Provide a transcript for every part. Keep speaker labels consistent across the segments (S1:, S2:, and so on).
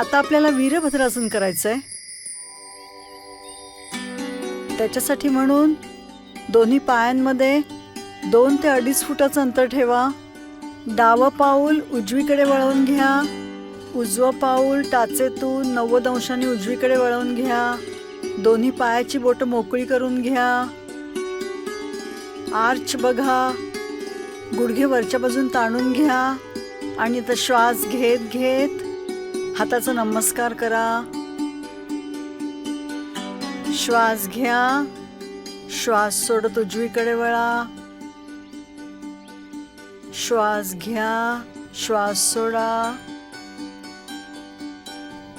S1: आता आपल्याला वीरभद्रासन करायचंय. त्याच्यासाठी म्हणून दोन्ही पायांमध्ये दोन ते अडीच फुटाचं अंतर ठेवा. डावं पाऊल उजवीकडे वळवून घ्या. उजवं पाऊल टाचेतून नव्वद अंशांनी उजवीकडे वळवून घ्या. दोन्ही पायाची बोटं मोकळी करून घ्या. आर्च बघा. गुडघे वरच्या बाजून ताणून घ्या. आणि आता श्वास घेत घेत हाताचा नमस्कार करा. श्वास घ्या. श्वास सोडत उजवीकडे वळा. श्वास घ्या. श्वास सोडा.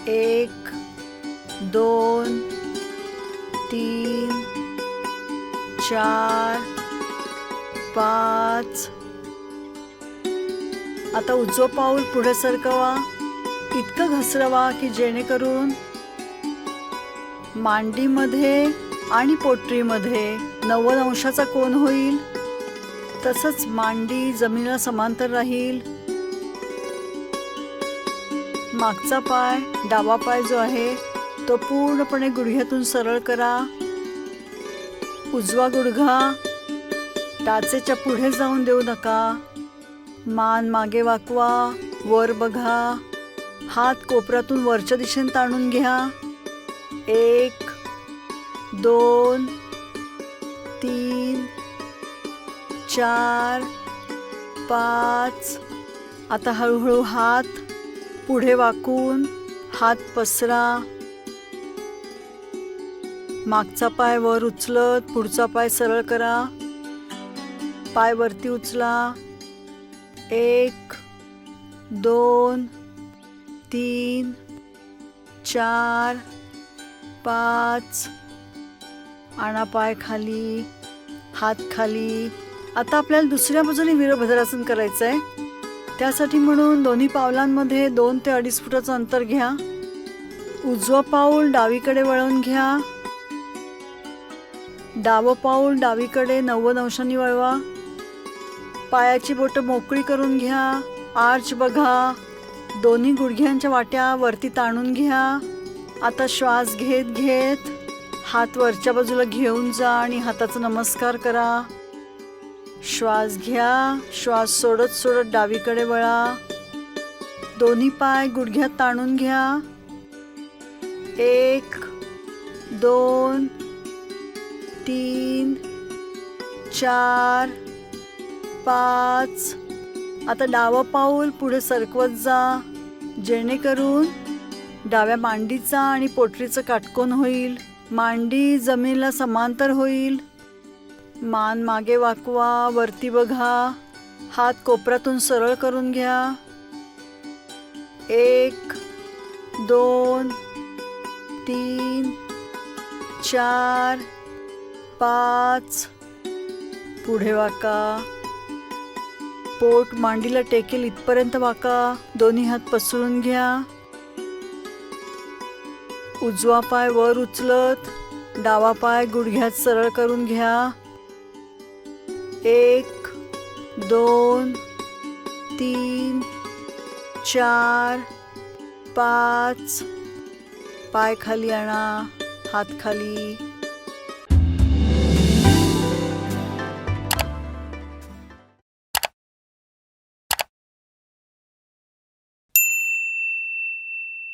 S1: एक दोन तीन चार पाच. आता उजवं पाऊल पुढे सरकवा. इतकं घसरवा की जेणेकरून मांडीमध्ये आणि पोटरीमध्ये नव्वद अंशाचा कोण होईल. तसंच मांडी जमिनीला समांतर राहील. मागचा पाय डावा पाय जो आहे तो पूर्णपणे गुडघ्यातून सरळ करा. उजवा गुडघा टाचेच्या पुढे जाऊन देऊ नका. मान मागे वाकवा वर बघा. हात कोपऱ्यातून वरच्या दिशेने ताणून घ्या. एक दोन तीन चार पाच. आता हळूहळू हात पुढे वाकून हात पसरा. मागचा पाय वर उचलत पुढचा पाय सरळ करा. पाय वरती उचला. एक दोन तीन चार पाच. आणा पाय खाली हात खाली आता आपल्याला दुसऱ्या बाजूने वीरभद्रासन करायचं आहे त्यासाठी म्हणून दोन्ही पावलांमध्ये दोन ते अडीच फुटाचं अंतर घ्या. उजवं पाऊल डावीकडे वळवून घ्या. डावं पाऊल डावीकडे नव्वद अंशांनी वळवा. पायाची बोटं मोकळी करून घ्या. आर्च बघा. दोन्ही गुडघ्यांच्या वाट्या वरती ताणून घ्या. आता श्वास घेत घेत हात वरच्या बाजूला घेऊन जा आणि हाताचा नमस्कार करा. श्वास घ्या श्वास सोडत सोडत डावीकडे वळा. दोन्ही पाय गुडघ्यात ताणून घ्या. एक दोन तीन चार पाच आता डावं पाऊल पुढे सरकवत जा. जेणेकरून डाव्या मांडीचा आणि पोटरीचं काटकोन होईल. मांडी जमिनीला समांतर होईल. मान मागे वाकवा वरती बघा. हात कोपऱ्यातून सरळ करून घ्या. एक दोन तीन चार पाच. पुढे वाका. पोट मांडीला टेकेल इथपर्यंत वाका. दोन्ही हात पसरून घ्या. उजवा पाय वर उचलत. डावा पाय गुडघ्यात सरळ करून घ्या. एक दोन तीन चार पाच. पाय खाली आणा. हात खाली.